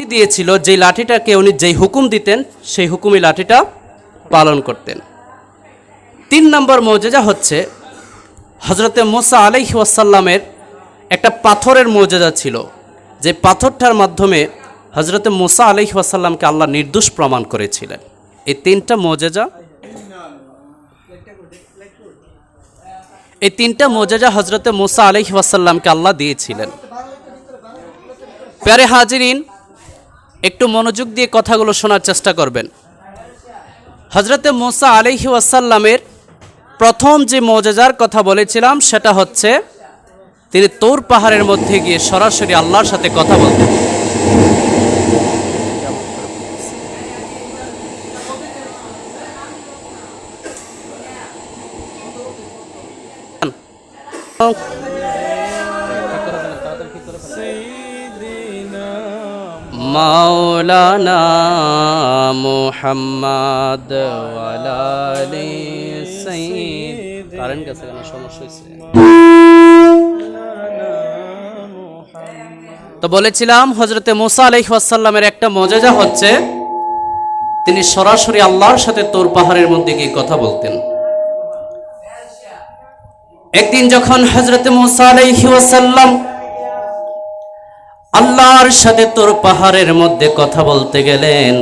দিয়েছিল, যেই লাঠিটাকে উনি যেই হুকুম দিতেন, সেই হুকুমই লাঠিটা পালন করতেন। তিন নম্বর মৌজেজা হচ্ছে হজরতে মোসা আলাইহি ওয়াসাল্লামের একটা পাথরের মৌজেজা ছিল, যে পাথরটার মাধ্যমে হজরতে মোসা আলাইহি ওয়াসাল্লামকে আল্লাহ নির্দোষ প্রমাণ করেছিলেন। এই তিনটা মৌজেজা, এই তিনটা মৌজেজা হজরতে মোসা আলাইহি ওয়াসাল্লামকে আল্লাহ দিয়েছিলেন। প্যারে হাজিরিন একটু মনোযোগ দিয়ে কথাগুলো শোনার চেষ্টা করবেন। হজরতে মোসা আলহি ওয়াসাল্লামের প্রথম যে মজাজার কথা বলেছিলাম, সেটা হচ্ছে তিনি তোর পাহাড়ের মধ্যে গিয়ে সরাসরি আল্লাহর সাথে কথা বলতেন। মাওলানা মুহাম্মদ কারেন্ট গেছে কেন? সমস্যা হয়েছে। তো বলেছিলাম হজরতে মুসা আলাইহি ওয়াসাল্লামের একটা মজাজা হচ্ছে, তিনি সরাসরি আল্লাহর সাথে তোর পাহাড়ের মধ্যে গিয়ে কথা বলতেন। একদিন যখন হজরতে মুসা আলাইহি ওয়াসাল্লাম আল্লাহর সাথে তোর পাহাড়ের মধ্যে কথা বলতে গেলেন।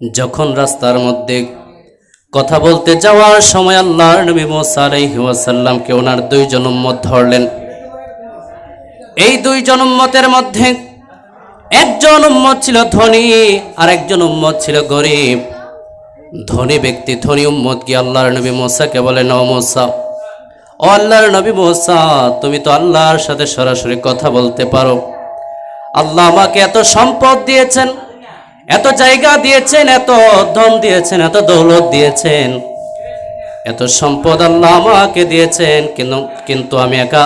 যখন রাস্তার মধ্যে কথা বলতে যাওয়ার সময় আল্লাহর নবী মুসা আলাইহি ওয়াসাল্লামকে ওনার দুইজন উম্মত ধরলেন। এই দুই জনম্মতের মধ্যে একজন উম্মত ছিল ধনী আর একজন উম্মত ছিল গরিব। ধনী ব্যক্তি, ধনী উম্মত কি আল্লাহর নবী মোসাকে বলেন ও মোসা। ও আল্লাহর নবী মোসা, তুমি তো আল্লাহর সাথে সরাসরি কথা বলতে পারো। আল্লাহ আমাকে এত সম্পদ দিয়েছেন, এত জায়গা দিয়েছেন, এত ধন দিয়েছেন, এত দৌলত দিয়েছেন। এত সম্পদ আল্লাহ আমাকে দিয়েছেন, কিন্তু কিন্তু আমি একা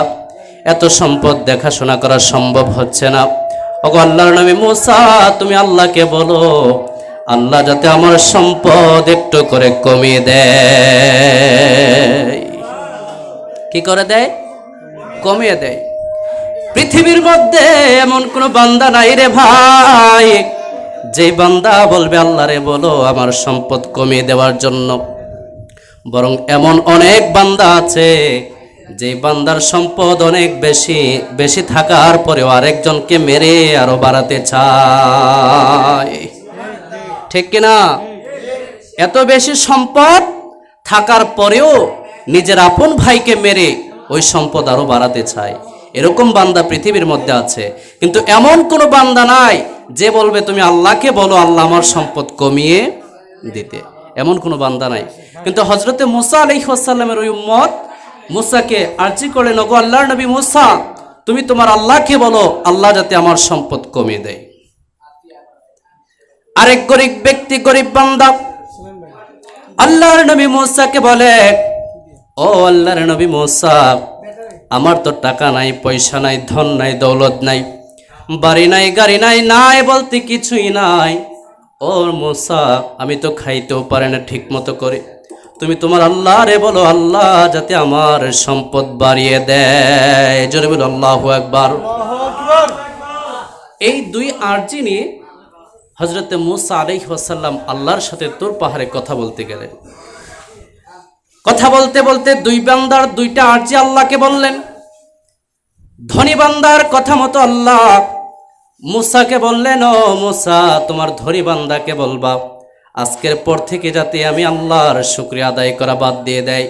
এত সম্পদ দেখাশোনা করা সম্ভব হচ্ছে না। ওগো আল্লাহর নামে মুসা, তুমি আল্লাহকে বলো, আল্লাহ যাতে আমার সম্পদ একটু করে কমিয়ে দেয়। কি করে দেয়? কমিয়ে দেয়। পৃথিবীর মধ্যে এমন কোনো বান্দা নাই রে ভাই। যে বান্দা বলবে, আল্লাহ রে, বলো আমার সম্পদ কমিয়ে দেওয়ার জন্য। বরং এমন অনেক বান্দা আছে, যে বান্দার সম্পদ অনেক বেশি বেশি থাকার পরেও আরেকজনকে মেরে আরও বাড়াতে চায়। ঠিক কিনা? এত বেশি সম্পদ থাকার পরেও নিজের আপন ভাইকে মেরে ওই সম্পদ আরও বাড়াতে চায়। এরকম বান্দা পৃথিবীর মধ্যে আছে। কিন্তু এমন কোনো বান্দা নাই যে বলবে, তুমি আল্লাহকে বলো, আল্লাহ আমার সম্পদ কমিয়ে দিতে। এমন কোনো বান্দা নাই। কিন্তু হজরতে মুসা আলহিহাসাল্লামের ওই উম্মত, মুসাকে আর্জি করে নগো আল্লাহর নবী মুসা, তুমি তোমার আল্লাহকে বলো, আল্লাহ যাতে আমার সম্পদ কমিয়ে দেয়। আরেক গরিব ব্যক্তি, গরিব বান্দা, আল্লাহর নবী মুসাকে বলে, ও আল্লাহর নবী মুসা আমার তো টাকা নাই, পয়সা নাই, ধন নাই, দৌলত নাই। বাড়ি নাই, গাড়ি নাই নাই বলতে কিছুই নাই। ও মোসা, আমি তো খাইতেও পারে না ঠিক মতো করে। তুমি তোমার আল্লাহ রে বলো, আল্লাহ যাতে আমার সম্পদ বাড়িয়ে দেয়। জোরে বলো, আল্লাহ একবার এই দুই আর্জি নিয়ে হজরতে মুসা ওয়াসাল্লাম আল্লাহর সাথে তোর পাহাড়ে কথা বলতে গেলেন। কথা বলতে বলতে দুই বান্দার দুইটা আর্জি আল্লাহকে বললেন। ধনী বান্দার কথা মতো আল্লাহ মুসাকে বললেন, ও মুসা, তোমার ধনী বান্দাকে বলবা, আজকের পর থেকে যাতে আমি আল্লাহর শুক্রিয়া আদায় করা বাদ দিয়ে দেয়।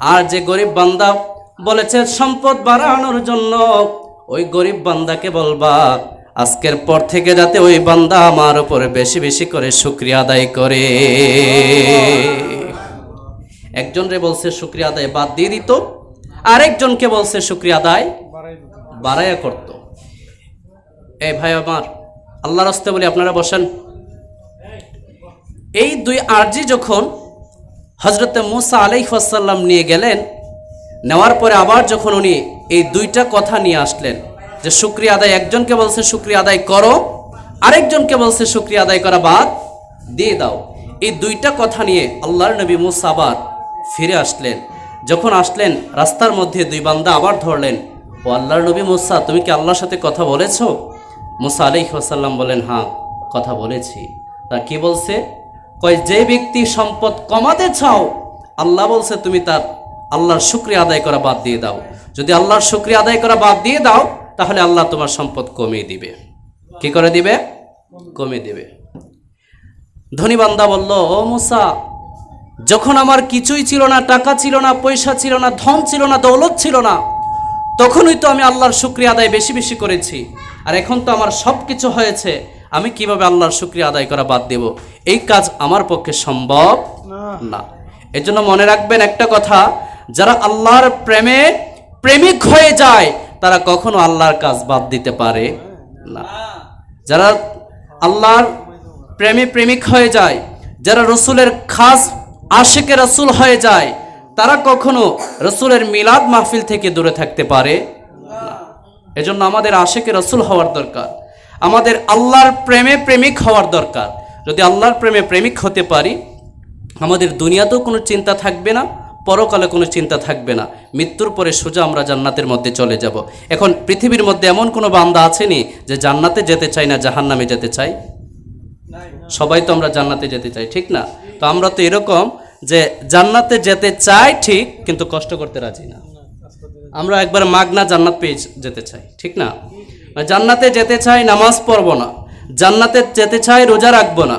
আর যে গরিব বান্দা বলেছে, সম্পদ বাড়ানোর জন্য ওই গরিব বান্দাকে বলবা, আজকের পর থেকে যাতে ওই বান্দা আমার উপরে বেশি বেশি করে শুক্রিয়া আদায় করে। একজন রে বলছে, শুক্রিয়া আদায় বাদ দিয়ে দিত। আরেকজনকে বলছে, শুক্রিয়া আদায় বাড়াইয়া করত। এই ভাই আমার আল্লাহ রাস্তে বলি, আপনারা বসেন। এই দুই আরজি যখন হজরতে মুসা আলাইসাল্লাম নিয়ে গেলেন, নেওয়ার পরে আবার যখন উনি এই দুইটা কথা নিয়ে আসলেন, যে শুক্রিয়া আদায়, একজনকে বলছে, শুক্রিয়া আদায় করো। আরেকজনকে বলছে, শুক্রিয়া আদায় করা বাদ দিয়ে দাও। এই দুইটা কথা নিয়ে আল্লাহর নবী মুসা আবার ফিরে আসলেন। যখন আসলেন, রাস্তার মধ্যে দুই বান্দা আবার ধরলেন। ও আল্লাহর নবী মুসা, তুমি কি আল্লাহর সাথে কথা বলেছ? মুসা আলাইসাল্লাম বলেন হ্যাঁ কথা বলেছি। তা কি বলছে? কয়, যে ব্যক্তি সম্পদ কমাতে চাও, আল্লাহ বলছে তুমি তার আল্লাহর শুক্রিয়া আদায় করা বাদ দিয়ে দাও। যদি আল্লাহর শুক্রিয়া আদায় করা বাদ দিয়ে দাও, তাহলে আল্লাহ তোমার সম্পদ কমিয়ে দিবে। কি করে দিবে? কমিয়ে দিবে। ধনী বান্দা বলল, ও মুসা যখন আমার কিছুই ছিল না টাকা ছিল না পয়সা ছিল না ধন ছিল না দৌলত ছিল না তখনই তো আমি আল্লাহর শুক্রিয়া আদায় বেশি বেশি করেছি। আর এখন তো আমার সব কিছু হয়েছে আমি কীভাবে আল্লাহর শুক্রিয়া আদায় করা বাদ দেব? এই কাজ আমার পক্ষে সম্ভব না। এজন্য মনে রাখবেন একটা কথা যারা আল্লাহর প্রেমে প্রেমিক হয়ে যায় তারা কখনো আল্লাহর কাজ বাদ দিতে পারে না। যারা আল্লাহর প্রেমে প্রেমিক হয়ে যায় যারা রসুলের খাস আশেকে রসুল হয়ে যায়, তারা কখনো রসুলের মিলাদ মাহফিল থেকে দূরে থাকতে পারে? এজন্য আমাদের আশেকে রসুল হওয়ার দরকার। আমাদের আল্লাহর প্রেমে প্রেমিক হওয়ার দরকার। যদি আল্লাহর প্রেমে প্রেমিক হতে পারি, আমাদের দুনিয়াতেও কোনো চিন্তা থাকবে না, পরকালে কোনো চিন্তা থাকবে না। মৃত্যুর পরে সোজা আমরা জান্নাতের মধ্যে চলে যাব। এখন পৃথিবীর মধ্যে এমন কোনো বান্দা আছেনি যে জান্নাতে যেতে চাই না, জাহান্নামে যেতে চাই সবাই তো আমরা জান্নাতে যেতে চাই, ঠিক না? তো আমরা তো এরকম যে জান্নাতে যেতে চাই ঠিক, কিন্তু কষ্ট করতে রাজি না। আমরা একবার মাগনা জান্নাত পেয়ে যেতে চাই, ঠিক না? জান্নাতে যেতে চাই নামাজ পড়ব না। জান্নাতে যেতে চাই রোজা রাখব না।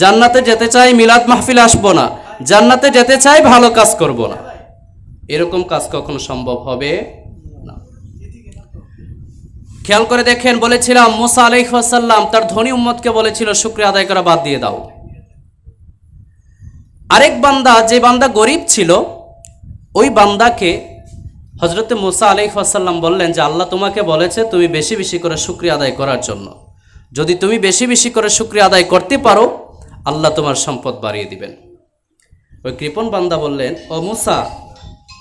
জান্নাতে যেতে চাই মিলাদ মাহফিল আসব না। জান্নাতে যেতে চাই ভালো কাজ করব না। এরকম কাজ কখনো সম্ভব হবে? খেয়াল করে দেখেন, বলেছিলাম, মুসা আলাইসাল্লাম তার ধনী উম্মতকে বলেছিল, শুক্রিয়া আদায় করা বাদ দিয়ে দাও। আরেক বান্দা, যে বান্দা গরিব ছিল, ওই বান্দাকে হজরতে মুসা আলাইসাল্লাম বললেন যে, আল্লাহ তোমাকে বলেছে তুমি বেশি বেশি করে শুক্রিয়া আদায় করার জন্য। যদি তুমি বেশি বেশি করে শুক্রিয়া আদায় করতে পারো, আল্লাহ তোমার সম্পদ বাড়িয়ে দিবেন। ওই কৃপণ বান্দা বললেন, ও মুসা,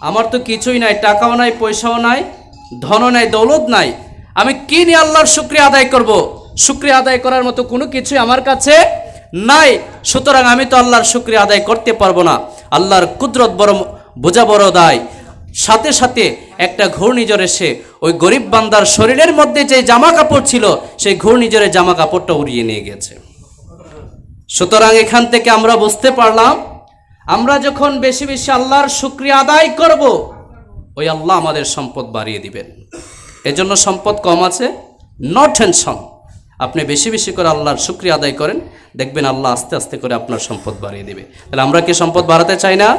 আমার তো কিছুই নাই, টাকাও নাই, পয়সাও নাই, ধনও নাই, দৌলত নাই আমি কি নিয়ে আল্লাহর শুক্রিয়া আদায় করব? শুক্রিয়া আদায় করার মতো কোনো কিছুই আমার কাছে নাই। সুতরাং আমি তো আল্লাহর শুক্রিয়া আদায় করতে পারব না। আল্লাহর কুদরত বড় বোঝা বড় দায়। সাথে সাথে একটা ঘূর্ণিঝড় এসে ওই গরিব বান্দার শরীরের মধ্যে যে জামা কাপড় ছিল, সেই ঘূর্ণিঝড়ের জামা কাপড়টা উড়িয়ে নিয়ে গেছে। সুতরাং এখান থেকে আমরা বুঝতে পারলাম, আমরা যখন বেশি বেশি আল্লাহর শুক্রিয়া আদায় করব, ওই আল্লাহ আমাদের সম্পদ বাড়িয়ে দিবেন। এজন্য সম্পদ কম আছে নো টেনশন আপনি বেশি বেশি করে আল্লাহর শুক্রিয়া আদায় করেন, দেখবেন আল্লাহ আস্তে আস্তে করে আপনার সম্পদ বাড়িয়ে দেবে। তাহলে আমরা কি সম্পদ বাড়াতে চাই না?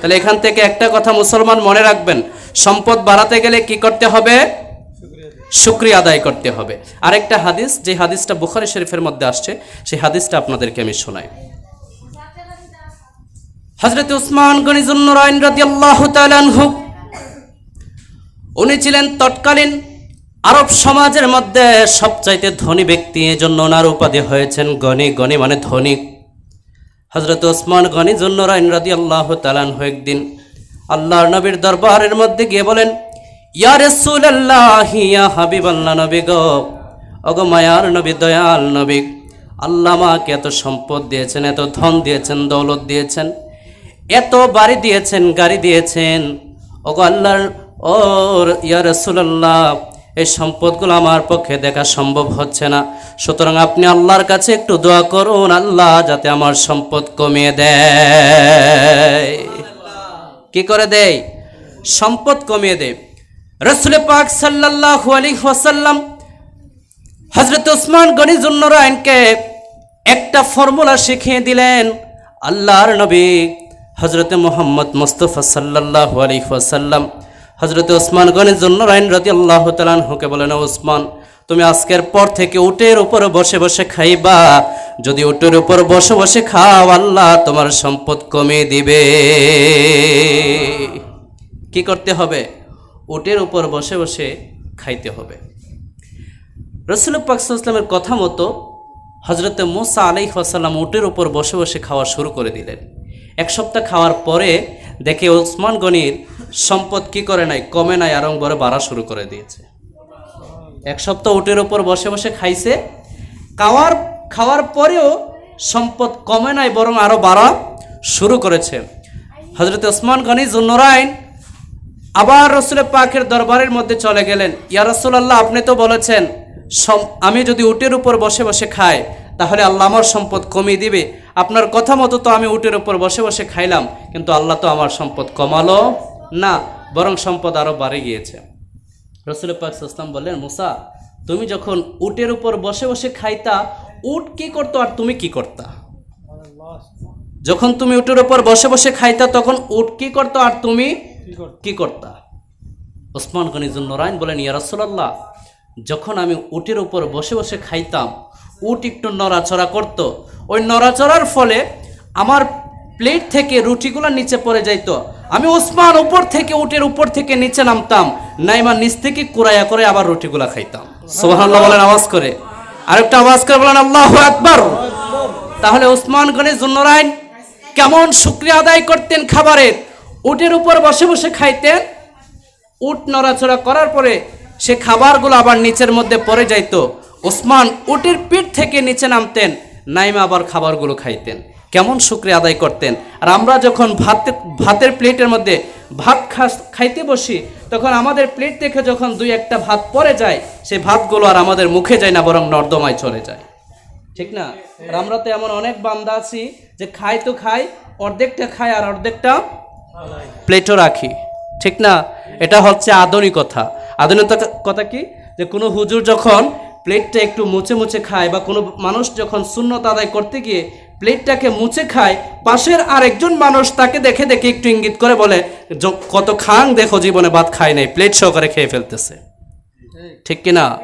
তাহলে এখান থেকে একটা কথা মুসলমান মনে রাখবেন, সম্পদ বাড়াতে গেলে কি করতে হবে? শুক্রিয়া আদায় করতে হবে। আরেকটা হাদিস, যে হাদিসটা বুখারি শরীফের মধ্যে আসছে, সেই হাদিসটা আপনাদেরকে আমি শোনাই। হজরত উসমান গনিজুন্নরাইন রাদিয়াল্লাহু তাআলা উনি ছিলেন তৎকালীন আরব সমাজের মধ্যে সবচাইতে ধনী ব্যক্তি। এজন্য ওনার উপাধি হয়েছেন গনি। গনি মানে ধনী। হজরত ওসমান গনি জন্নরাইন রাদি আল্লাহ তালান একদিন আল্লাহর নবীর দরবারের মধ্যে গিয়ে বলেন, ইয়া রসুল আল্লাহ ইয়া হাবিব আল্লাহ নবী গো। অগো নবী, দয়াল নবী, আল্লাহ এত সম্পদ দিয়েছেন, এত ধন দিয়েছেন, দৌলত দিয়েছেন, এত বাড়ি দিয়েছেন, গাড়ি দিয়েছেন। ওগো আল্লাহর ওর ইয়া রসুল্লাহ এই সম্পদগুলো আমার পক্ষে দেখা সম্ভব হচ্ছে না। সুতরাং আপনি আল্লাহর কাছে একটু দোয়া করুন, আল্লাহ যাতে আমার সম্পদ কমিয়ে দেয়। কি করে দেয়? সম্পদ কমিয়ে দেয়। রসুল পাক সাল্লাল্লাহু আলাইহি ওয়াসাল্লাম হজরত ওসমান গনিজুন্নরায়নকে একটা ফর্মুলা শিখিয়ে দিলেন, আল্লাহর নবী হজরত মোহাম্মদ মুস্তফা আলাইহি ওয়াসাল্লাম। হজরত ওসমান গনিজুন্নরায়ন রাদিয়াল্লাহু তাআলা হুকে বলেন, "ও ওসমান, তুমি আজকের পর থেকে উটের উপর বসে বসে খাইবা। যদি উটের উপর বসে বসে খাও, আল্লাহ তোমার সম্পদ কমিয়ে দিবে। কি করতে হবে? উটের উপর বসে বসে খাইতে হবে। রসুল পাকসাল্লামের কথা মতো হজরত মুসা আলাই সাল্লাম উটের উপর বসে বসে খাওয়া শুরু করে দিলেন। এক সপ্তাহ খাওয়ার পরে দেখে ওসমান গনির সম্পদ কি করে নাই? কমে নাই আরং বড় বাড়া শুরু করে দিয়েছে। এক সপ্তাহ উটের ওপর বসে বসে খাইছে। খাওয়ার খাওয়ার পরেও সম্পদ কমে নাই, বরং আরও বাড়া শুরু করেছে। হজরত ওসমান গনি জুন্নরাইন আবার রসুলের পাকের দরবারের মধ্যে চলে গেলেন। ইয়া রসুলাল্লাহ, আপনি তো বলেছেন আমি যদি উটের উপর বসে বসে খাই, তাহলে আল্লাহ আমার সম্পদ কমিয়ে দিবে। আপনার কথা মতো তো আমি উটের উপর বসে বসে খাইলাম, কিন্তু আল্লাহ তো আমার সম্পদ কমালো। না, বরং সম্পদ আরও বাড়ে গিয়েছে। রসুল পাক ইসলাম বললেন, মুসা, তুমি যখন উটের উপর বসে বসে খাইতা, উট কি করতো আর তুমি কি করতা? যখন তুমি উটের উপর বসে বসে খাইতা, তখন উট কি করতো আর তুমি কি করতা? ওসমান গনিজুল নরায়ণ বলেন, ইয়া রাসূলুল্লাহ, যখন আমি উটের উপর বসে বসে খাইতাম, উট একটু নড়াচড়া করত। ওই নড়াচড়ার ফলে আমার প্লেট থেকে রুটিগুলো নিচে পড়ে যাইত। আমি ওসমান উপর থেকে উটের উপর থেকে নিচে নামতাম। নাইমা নিচ থেকে কুড়াইয়া করে আবার রুটিগুলা খাইতাম। সুবহানাল্লাহ বলেন, আওয়াজ করে। আরেকটা আওয়াজ করে বলেন, আল্লাহু আকবার। তাহলে ওসমান গনি জুন্নরাইন কেমন শুক্রিয়া আদায় করতেন খাবারের উটের উপর বসে বসে খাইতেন। উট নড়াচড়া করার পরে সে খাবারগুলো আবার নিচের মধ্যে পড়ে যাইতো। ওসমান উটের পিঠ থেকে নিচে নামতেন। নাইমা আবার খাবারগুলো খাইতেন। কেমন শুক্রিয়া আদায় করতেন? আর আমরা যখন ভাত ভাতের প্লেটের মধ্যে ভাত খাইতে বসি, তখন আমাদের প্লেট থেকে যখন দুই একটা ভাত পরে যায় সেই ভাতগুলো আর আমাদের মুখে যায় না, বরং নর্দমায় চলে যায়। ঠিক না? আর আমরা তো এমন অনেক বান্দা আছি যে খাই তো খাই, অর্ধেকটা খাই আর অর্ধেকটা প্লেটও রাখি। ঠিক না? এটা হচ্ছে আধুনিকতা আধুনিকতা কথা কি? যে কোনো হুজুর যখন প্লেটটা একটু মুছে মুছে খায় বা কোনো মানুষ যখন শূন্যতা আদায় করতে গিয়ে প্লেটটাকে মুছে খায়, পাশের আরেকজন মানুষ তাকে দেখে দেখে একটু ইঙ্গিত করে বলে "য- কত খাং দেখো জীবনে ভাত খায় নাই, প্লেট সহকারে খেয়ে ফেলতেছে। ঠিক কিনা?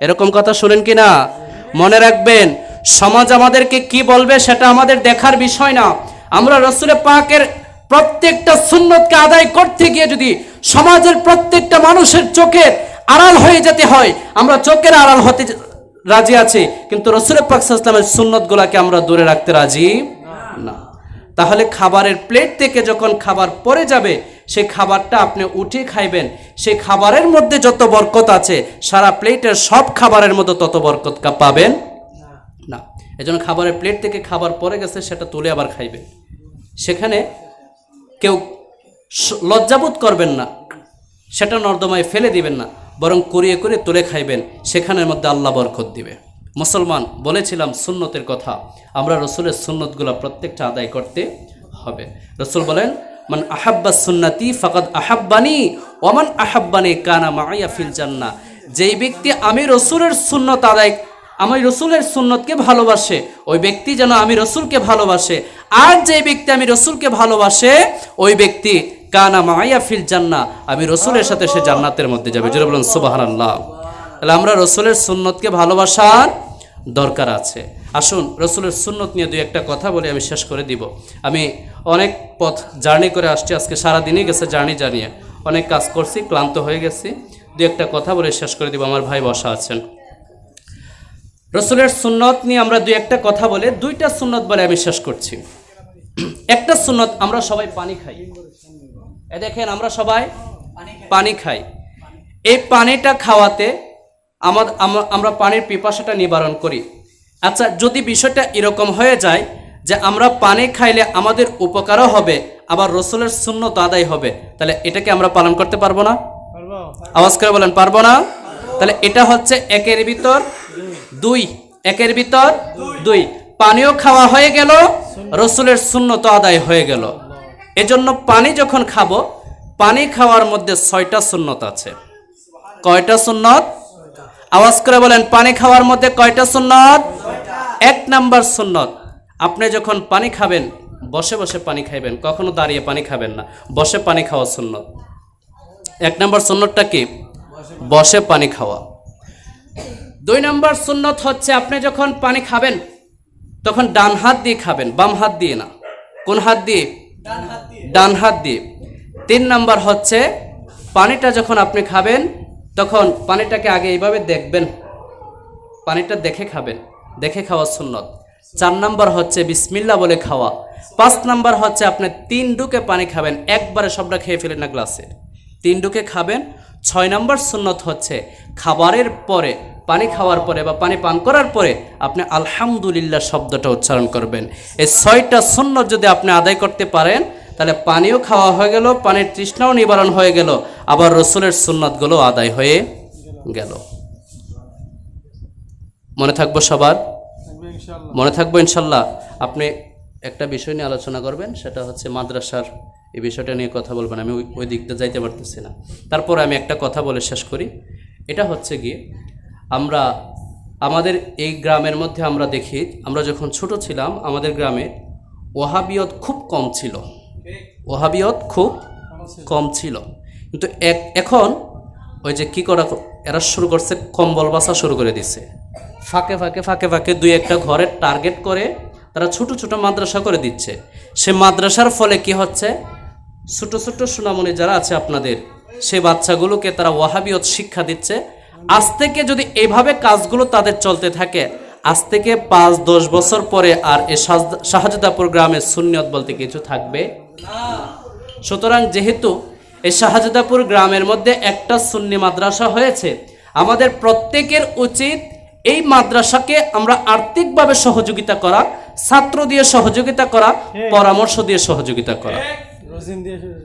এরকম কথা শুনেন কিনা? মনে রাখবেন, সমাজ আমাদেরকে কি বলবে সেটা আমাদের দেখার বিষয় না। আমরা রসুলে পাকের প্রত্যেকটা সুন্নতকে আদায় করতে গিয়ে যদি সমাজের প্রত্যেকটা মানুষের চোখের আড়াল হয়ে যেতে হয়, আমরা চোখের আড়াল হতে রাজি আছি? কিন্তু রসুল পাক ইসলামের সুন্নতগুলাকে আমরা দূরে রাখতে রাজি না। তাহলে খাবারের প্লেট থেকে যখন খাবার পড়ে যাবে সেই খাবারটা আপনি উঠে খাইবেন। সেই খাবারের মধ্যে যত বরকত আছে, সারা প্লেটের সব খাবারের মধ্যে তত বরকত পাবেন? না। এজন্য খাবারের প্লেট থেকে খাবার পরে গেছে, সেটা তুলে আবার খাইবেন। সেখানে কেউ লজ্জাবোধ করবেন না। সেটা নর্দমায় ফেলে দিবেন না। বরং করিয়ে করে তুলে খাইবেন, সেখানের মধ্যে আল্লাহ বরকত দিবে। মুসলমান, বলেছিলাম সুন্নতের কথা, আমরা রসুলের সুন্নতগুলো প্রত্যেকটা আদায় করতে হবে। রসুল বলেন, মান আহাব্বা সুন্নাতি ফাকাদ আহাব্বানি, ওমান আহাব্বানি কানা মাইয়া ফিল জান্না যেই ব্যক্তি আমি রসুলের সুন্নত আদায়, আমি রসুলের সুন্নতকে ভালোবাসে, ওই ব্যক্তি যেন আমি রসুলকে ভালোবাসে। আর যে ব্যক্তি আমি রসুলকে ভালোবাসে, ওই ব্যক্তি কানা মায়া ফিল জান্না আমি রসুলের সাথে সে জান্নাতের মধ্যে যাবে। জোরে বলুন সুবাহান আল্লাহ তাহলে আমরা রসুলের সুন্নতকে ভালোবাসার দরকার আছে। আসুন, রসুলের সুন্নত নিয়ে দুই একটা কথা বলে, আমি শেষ করে দিব। আমি অনেক পথ জার্নি করে আসছি, আজকে সারাদিনই গেছে জার্নি জানিয়ে। অনেক কাজ করছি, ক্লান্ত হয়ে গেছি। দু একটা কথা বলে শেষ করে দিব, আমার ভাই বসা আছেন। রসুলের সুন্নত নিয়ে আমরা দুই একটা কথা বলে, দুইটা সুন্নত বলে আমি শেষ করছি। একটা সুন্নত আমরা সবাই পানি খাই। এ দেখেন আমরা সবাই পানি খাই। এই পানিটা খাওয়াতে আমাদের আমরা পানির পিপাসাটা নিবারণ করি। আচ্ছা যদি বিষয়টা এরকম হয়ে যায় যে আমরা পানি খাইলে আমাদের উপকারও হবে আবার রসুলের শূন্যত আদায় হবে তাহলে এটাকে আমরা পালন করতে পারব না? আওয়াজ করে বলেন পারব না? তাহলে এটা হচ্ছে একের ভিতর দুই। একের ভিতর দুই। পানিও খাওয়া হয়ে গেল রসুলের শূন্যত আদায় হয়ে গেল। এজন্য পানি যখন খাব, পানি খাওয়ার মধ্যে ছয়টা সুন্নত আছে। কয়টা সুন্নত? আওয়াজ করে বলেন, পানি খাওয়ার মধ্যে কয়টা সুন্নত? এক নাম্বার সুন্নত, আপনি যখন পানি খাবেন, বসে বসে পানি খাইবেন, কখনো দাঁড়িয়ে পানি খাবেন না, বসে পানি খাওয়া সুন্নত। এক নম্বর সুন্নতটা কি? বসে পানি খাওয়া। দুই নম্বর সুন্নত হচ্ছে, আপনি যখন পানি খাবেন, তখন ডান হাত দিয়ে খাবেন, বাম হাত দিয়ে না। কোন হাত দিয়ে? ডান হাত দিয়ে। তিন নম্বর হচ্ছে, পানিটা যখন আপনি খাবেন, তখন পানিটাকে আগে এইভাবে দেখবেন। পানিটা দেখে খাবেন, দেখে খাওয়া সুন্নত। চার নাম্বার হচ্ছে, বিসমিল্লা বলে খাওয়া। পাঁচ নাম্বার হচ্ছে, আপনি তিন ডুকে পানি খাবেন, একবারে সবটা খেয়ে ফেলেন না গ্লাসে। তিন ডুকে খাবেন। ছয় নম্বর সুন্নত হচ্ছে, খাবারের পরে পানি খাওয়ার পরে বা পানি পান করার পরে আপনি আলহামদুলিল্লাহ শব্দটা উচ্চারণ করবেন। এই ছয়টা সুন্নত যদি আপনি আদায় করতে পারেন তাহলে পানিও খাওয়া হয়ে গেল পানির তৃষ্ণাও নিবারণ হয়ে গেল আবার রসুলের সুন্নতগুলো আদায় হয়ে গেল। মনে থাকব সবার? মনে থাকব ইনশাল্লাহ আপনি একটা বিষয় নিয়ে আলোচনা করবেন সেটা হচ্ছে মাদ্রাসার এই বিষয়টা নিয়ে কথা বলবেন আমি ওই- ওই দিকটা যাইতে পারতেছি না। তারপর আমি একটা কথা বলে শেষ করি। এটা হচ্ছে গিয়ে আমরা আমাদের এই গ্রামের মধ্যে আমরা দেখি, আমরা যখন ছোট ছিলাম, আমাদের গ্রামে ওহাবিয়ত খুব কম ছিল। ওহাবিয়ত খুব কম ছিল। কিন্তু এক এখন ওই যে কি করা এরা শুরু করছে, কম্বল বাসা শুরু করে দিছে। ফাঁকে ফাঁকে ফাঁকে ফাঁকে দুই একটা ঘরের টার্গেট করে তারা ছোট ছোট মাদ্রাসা করে দিচ্ছে। সে মাদ্রাসার ফলে কি হচ্ছে? ছোট ছোট সোনামণি যারা আছে আপনাদের, সে বাচ্চাগুলোকে তারা ওয়াহাবিয়ত শিক্ষা দিচ্ছে। আজ থেকে যদি এইভাবে কাজগুলো তাদের চলতে থাকে আজ থেকে পাঁচ দশ বছর পরে আর এ শাহজ- শাহজাদাপুর গ্রামে সুন্নিয়ত বলতে কিছু থাকবে? সুতরাং যেহেতু এই শাহজাদাপুর গ্রামের মধ্যে একটা সুন্নি মাদ্রাসা হয়েছে আমাদের প্রত্যেকের উচিত এই মাদ্রাসাকে আমরা আর্থিকভাবে সহযোগিতা করা ছাত্র দিয়ে সহযোগিতা করা পরামর্শ দিয়ে সহযোগিতা করা।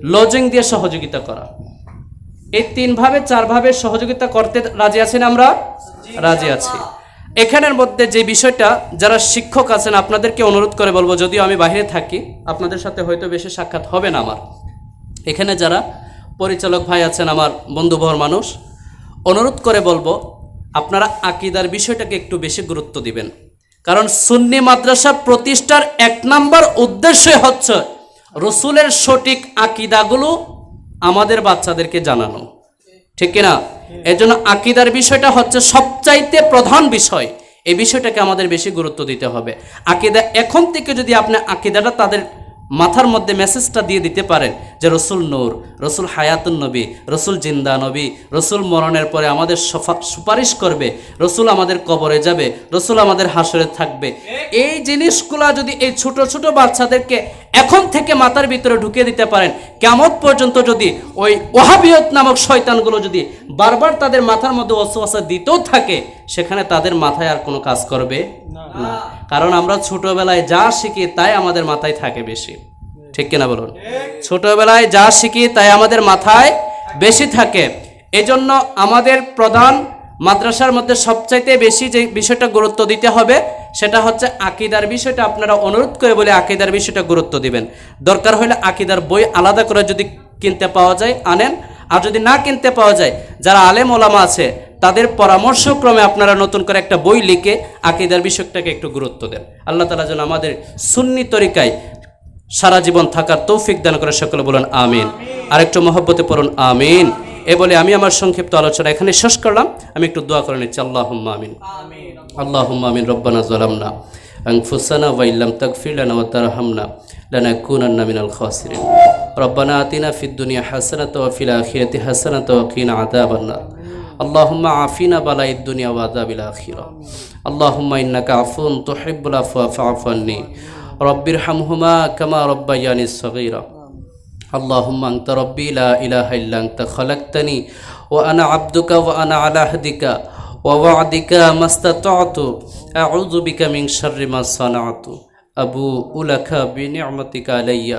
লজিং দিয়ে সহযোগিতা করা। এই তিন ভাবে চার ভাবে সহযোগিতা করতে রাজি আছেন আমরা? রাজি আছি। এখানের মধ্যে যে বিষয়টা, যারা শিক্ষক আছেন, আপনাদেরকে অনুরোধ করে বলব, যদিও আমি বাইরে থাকি, আপনাদের সাথে হয়তো বেশি সাক্ষাৎ হবে না আমার। এখানে যারা পরিচালক ভাই আছেন, আমার বন্ধুবর মানুষ, অনুরোধ করে বলব, আপনারা আকিদার বিষয়টাকে একটু বেশি গুরুত্ব দিবেন। কারণ সুন্নি মাদ্রাসা প্রতিষ্ঠার এক নাম্বার উদ্দেশ্যই হচ্ছে রসুলের সঠিক আকিদাগুলো আমাদের বাচ্চাদেরকে জানানো। ঠিক কিনা? জন্য আকিদার বিষয়টা হচ্ছে সবচাইতে প্রধান বিষয়। এই বিষয়টাকে আমাদের বেশি গুরুত্ব দিতে হবে। আকিদা এখন থেকে যদি আপনি আকিদাটা তাদের মাথার মধ্যে মেসেজটা দিয়ে দিতে পারেন যে রসুল নূর রসুল হায়াতুন নবী রসুল জিন্দা নবী রসুল মরণের পরে আমাদের সফা- সুপারিশ করবে রসুল আমাদের কবরে যাবে রসুল আমাদের হাসরে থাকবে। এই জিনিসগুলা যদি এই ছোট ছোট বাচ্চাদেরকে এখন থেকে মাথার ভিতরে ঢুকিয়ে দিতে পারেন কেমন পর্যন্ত যদি ওই ওহাবিয়ত নামক শয়তানগুলো যদি বারবার তাদের মাথার মধ্যে অসুয়াশা দিতেও থাকে সেখানে তাদের মাথায় আর কোনো কাজ করবে না। কারণ আমরা ছোটবেলায় যা শিখি তাই আমাদের মাথায় থাকে বেশি। ঠিক কিনা বলুন? ছোটবেলায় যা শিখি তাই আমাদের মাথায় বেশি থাকে। এজন্য আমাদের প্রধান মাদ্রাসার মধ্যে সবচাইতে বেশি যে বিষয়টা গুরুত্ব দিতে হবে, সেটা হচ্ছে আকিদার বিষয়টা। আপনারা অনুরোধ করে বলে আকিদার বিষয়টা গুরুত্ব দিবেন। দরকার হলে আকিদার বই আলাদা করে যদি কিনতে পাওয়া যায়, আনেন। আর যদি না কিনতে পাওয়া যায়, যারা আলেম ওলামা আছে, তাদের পরামর্শক্রমে আপনারা নতুন করে একটা বই লিখে আকিদার বিষয়টাকে একটু গুরুত্ব দেন। আল্লাহ তালা যেন আমাদের সুন্নি তরিকায় সারা জীবন থাকার তৌফিক দান করে সকলে বলুন আমিন আরেকটু মহব্বতে পড়ুন আমিন এ বলে আমি আমার সংক্ষিপ্ত আলোচনা এখানে শেষ করলাম আমি একটু দোয়া করে নিচ্ছি আল্লাহ আমিন اللهم آمين ربنا ظلمنا أنفسنا وإن لم تغفر لنا وترحمنا لنكونن من الخاسرين ربنا آتنا في الدنيا حسنة وفي الآخرة حسنة وقنا عذاب النار اللهم عافنا بلاء الدنيا وعذاب الآخرة اللهم إنك عفو تحب العفو فاعف عني رب ارحمهما كما ربياني صغيرا اللهم أنت ربي لا إله إلا أنت خلقتني وأنا عبدك وأنا على عهدك ووعدك ما استطعت أعوذ بك من شر ما صنعت أبوء لك بنعمتك علي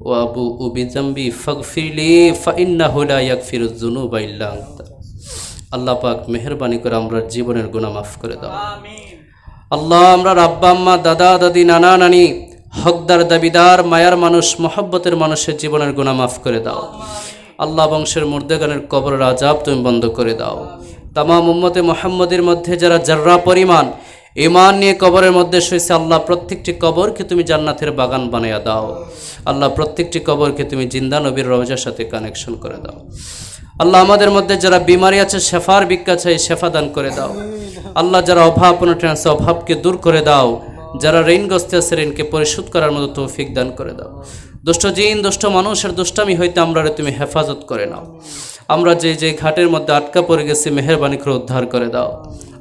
وأبوء بذنبي فاغفر لي فإنه لا يغفر الذنوب إلا أنت আল্লাহ পাক মেহরবানি করে আমরা জীবনের গুনাহ মাফ করে দাও আল্লাহ আমরা রাব্বা আম্মা দাদা দাদি নানা নানি হকদার দাবিদার, মায়ার মানুষ, মহব্বতের মানুষের জীবনের গুণা মাফ করে দাও। আল্লাহ বংশের মুর্দেগানের কবর রাজাব তুমি বন্ধ করে দাও। তামাম উম্মতে মোহাম্মদের মধ্যে যারা জার্রা পরিমাণ ইমান নিয়ে কবরের মধ্যে শুয়েছে, আল্লাহ প্রত্যেকটি কবরকে তুমি জান্নাতের বাগান বানিয়ে দাও। আল্লাহ প্রত্যেকটি কবরকে তুমি জিন্দা নবীর রওজার সাথে কানেকশন করে দাও। আল্লাহ আমাদের মধ্যে যারা বিমারি আছে, শেফার ভিক্ষা চাই, শেফা দান করে দাও। আল্লাহ যারা অভাব অনটন আছে, অভাবকে দূর করে দাও। যারা ঋণগ্রস্ত আছে, ঋণকে পরিশোধ করার মতো তৌফিক দান করে দাও। দুষ্ট জিন, দুষ্ট মানুষের দুষ্টামি হইতে আমরা তুমি হেফাজত করে নাও। আমরা যে যে ঘাটের মধ্যে আটকা পড়ে গেছি মেহরবানি করে উদ্ধার করে দাও।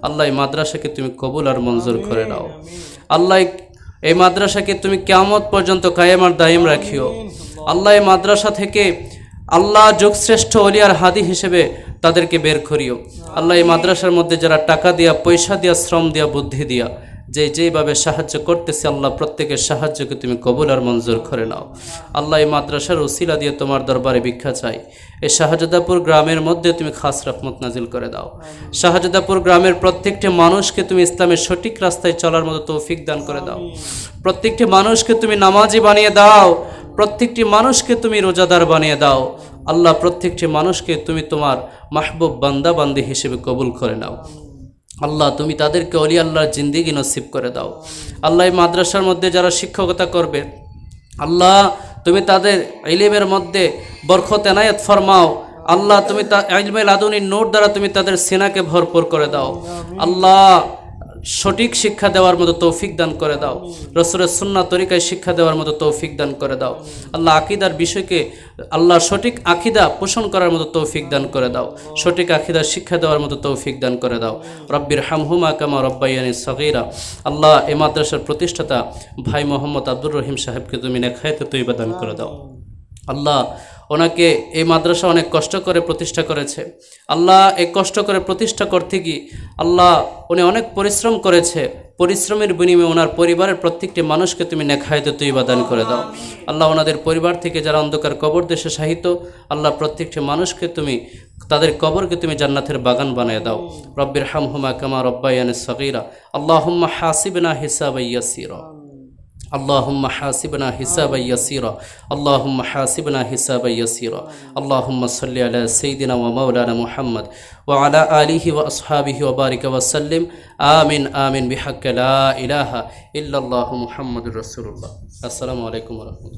আল্লাহ এই মাদ্রাসাকে তুমি কবুল আর মঞ্জুর করে নাও। আল্লাহ এই মাদ্রাসাকে তুমি কেমত পর্যন্ত কায়েম আর দায়েম রাখিও। আল্লাহ এই মাদ্রাসা থেকে আল্লাহ যোগশ্রেষ্ঠ অলিয়ার হাদি হিসেবে তাদেরকে বের করিও। আল্লাহ এই মাদ্রাসার মধ্যে যারা টাকা দিয়া, পয়সা দিয়া, শ্রম দিয়া, বুদ্ধি দিয়া যে যেভাবে সাহায্য করতেছে আল্লাহ, প্রত্যেকের সাহায্যকে তুমি কবুল আর মঞ্জুর করে নাও। আল্লাহ এই মাদ্রাসার উসিলা দিয়ে তোমার দরবারে ভিক্ষা চাই। এই শাহজাদাপুর গ্রামের মধ্যে তুমি খাস রহমত নাজিল করে দাও। শাহজাদাপুর গ্রামের প্রত্যেকটি মানুষকে তুমি ইসলামের সঠিক রাস্তায় চলার মতো তৌফিক দান করে দাও। প্রত্যেকটি মানুষকে তুমি নামাজি বানিয়ে দাও। প্রত্যেকটি মানুষকে তুমি রোজাদার বানিয়ে দাও। আল্লাহ প্রত্যেকটি মানুষকে তুমি তোমার মাহবুব বান্দা বান্দি হিসেবে কবুল করে নাও। আল্লাহ, তুমি তাদেরকে অলি আল্লাহর জিন্দিগি নসিব করে দাও। আল্লাহ মাদ্রাসার মধ্যে যারা শিক্ষকতা করবে, আল্লাহ তুমি তাদের ইলিমের মধ্যে বরখত এনায়েত ফরমাও। আল্লাহ তুমি তা ইলমে লাদুনির নোট দ্বারা তুমি তাদের সেনাকে ভরপুর করে দাও। আল্লাহ সঠিক শিক্ষা দেওয়ার মতো তৌফিক দান করে দাও। রসুলের সুন্না তরিকায় শিক্ষা দেওয়ার মতো তৌফিক দান করে দাও। আল্লাহ আকিদার বিষয়কে আল্লাহ সঠিক আকিদা পোষণ করার মতো তৌফিক দান করে দাও। সঠিক আকিদার শিক্ষা দেওয়ার মতো তৌফিক দান করে দাও। রব্বির হামহুমা কামা রব্বাইয়ানি সগীরা। আল্লাহ এ মাদ্রাসার প্রতিষ্ঠাতা ভাই মোহাম্মদ আব্দুর রহিম সাহেবকে তুমি নেখায়তে তৈবা দান করে দাও। আল্লাহ ওনাকে এই মাদ্রাসা অনেক কষ্ট করে প্রতিষ্ঠা করেছে। আল্লাহ এই কষ্ট করে প্রতিষ্ঠা করতে গিয়ে আল্লাহ উনি অনেক পরিশ্রম করেছে। পরিশ্রমের বিনিময়ে ওনার পরিবারের প্রত্যেকটি মানুষকে তুমি নেখায়তে তুই দান করে দাও। আল্লাহ ওনাদের পরিবার থেকে যারা অন্ধকার কবর দেশে সাহিত্য আল্লাহ প্রত্যেকটি মানুষকে তুমি, তাদের কবরকে তুমি জান্নাতের বাগান বানিয়ে দাও। রব্বির হামহুমা কামা রব্বাইয়ানে সগীরা। আল্লাহুম্মা হাসিবনা হিসাবা ইয়াসিরা। اللهم حاسبنا حسابا يسيرا. اللهم حاسبنا حسابا يسيرا. اللهم صل على سيدنا ومولانا محمد وعلى آله وأصحابه وبارك وسلم. آمين آمين. بحق لا إله إلا الله محمد رسول الله. السلام عليكم ورحمة الله.